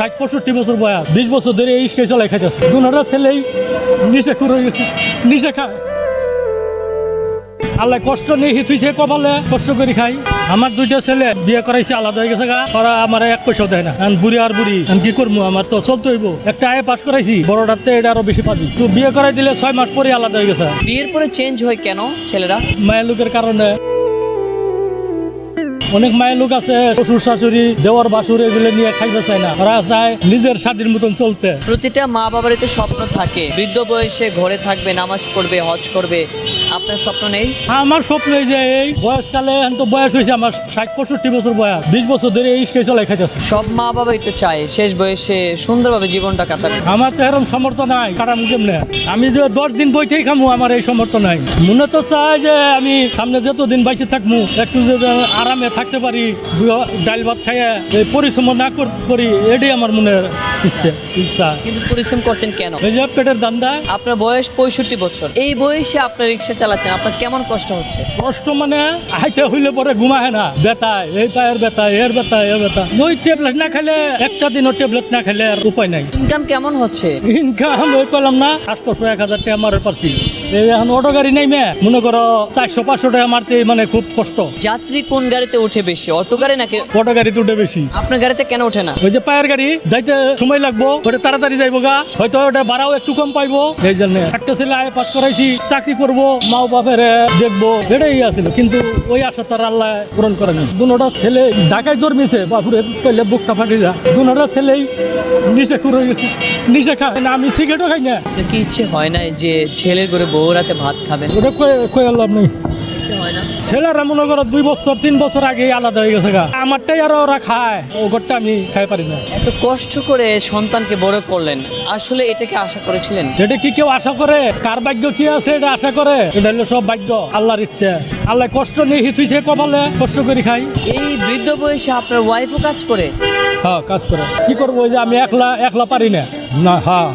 ষাট পঁয়ষট্টি বছর বয়স বিশ বছর ধরে এই চলাই খাইতেছে। দুনারা ছেলেই করে গেছে খায়। আল্লাহ কষ্ট কপালে কষ্ট করে খাই। আমার দুইটা ছেলে বিয়ে করাইছে আলাদা হয়ে গেছে গা। ওরা আমার এক পয়সাও দেয় না। বুড়ি আর বুড়ি আমি কি করব আমার তো চলতে হইব। একটা আয়ে পাস করাইছি বড়টাতে এটা আরও বেশি পাবি তো বিয়ে করাই দিলে ছয় মাস পরে আলাদা হয়ে গেছে। বিয়ের পরে চেঞ্জ হয় কেন ছেলেরা? মায়ের লোকের কারণে। অনেক মায়ের লোক আছে শ্বশুর শাশুড়ি দেওয়ার বাসুর এগুলো নিয়ে খাইতে চায় না। ওরা চায় নিজের স্বাধীন মতন চলতে। প্রতিটা মা বাবারই তো স্বপ্ন থাকে। বৃদ্ধ বয়সে ঘরে থাকবে নামাজ পড়বে হজ করবে। আপনার স্বপ্ন নেই? আমার স্বপ্ন এই যে এই বয়সকালে এখন তো বয়স হয়েছে আমার ষাট পঁয়ষট্টি বছর বয়স। বিশ বছর ধরে এই স্কেচ খাইতেছে সব মা বাবাই তো চায় শেষ বয়সে সুন্দরভাবে জীবনটা কাটাবে। আমার তো এরকম সমর্থ নাই কাটাম কেমনে? আমি যে দশ দিন বইতেই খামু আমার এই সমর্থ নাই। মনে তো চাই যে আমি সামনে যত দিন বাইসে থাকব একটু আরামে থাকতে পারি ডাল ভাত খাইয়া পরিশ্রম না কর- এটাই আমার মনে ইচ্ছে ইচ্ছা। কিন্তু পরিশ্রম করছেন কেন? এই যে পেটের দান্দা আপনার বয়স পঁয়ষট্টি বছর। এই বয়সে আপনার রিক্সা চালাচ্ছেন আপনার কেমন কষ্ট হচ্ছে? কষ্ট মানে আইতে হইলে পরে ঘুমায় না বেতায় এই পায়ের বেতায় এর বেতায় এর বেতা ওই ট্যাবলেট না খেলে একটা দিনও ট্যাবলেট না খেলে আর উপায় নাই। ইনকাম কেমন হচ্ছে? ইনকাম ওই পেলাম না আটশোশো এক হাজার টাকা মারের পারছি। এখন অটো গাড়ি নাই মে মনে করো চারশো পাঁচশো টাকা মারতে মানে খুব কষ্ট। যাত্রী কোন গাড়িতে উঠে বেশি অটো গাড়ি নাকি অটো গাড়িতে উঠে বেশি। আপনার গাড়িতে কেন ওঠে না? ওই যে পায়ের গাড়ি যাইতে সময় লাগবো ওটা তাড়াতাড়ি যাইবো গা। হয়তো ওটা ভাড়াও একটু কম পাইবো। এই জন্য একটা ছেলে আয় পাস করাইছি চাকরি করব মা বাপের দেখব এটাই আছিল কিন্তু ওই আশা তার আল্লাহ পূরণ করেনি দুটা ছেলে ঢাকায় জন্মেছে বাপুরে পেলে বুকটা ফাটি যা দুটা ছেলেই নিচে করে গেছে। নিচে খায় না আমি সিগারেটও খাই না। কি ইচ্ছে হয় না যে ছেলের করে বউ রাতে ভাত খাবেন? ওটা কয়ে লাভ নেই। ছেলেরা মনে করো দুই বছর তিন বছর আগে আলাদা হয়ে গেছে গা। আমারটাই আরও ওরা খায় ও ঘরটা আমি খাই পারি না। এত কষ্ট করে সন্তানকে বড় করলেন আসলে এটাকে আশা করেছিলেন? এটা কি কেউ আশা করে? কার ভাগ্য কি আছে এটা আশা করে? এটা হলো সব ভাগ্য আল্লাহর ইচ্ছে। আল্লাহ কষ্ট নেই হিতুইছে কপালে কষ্ট করে খাই। এই বৃদ্ধ বয়সে আপনার ওয়াইফও কাজ করে? হ্যাঁ কাজ করে। কি করব যে আমি একলা একলা পারি না? না হ্যাঁ।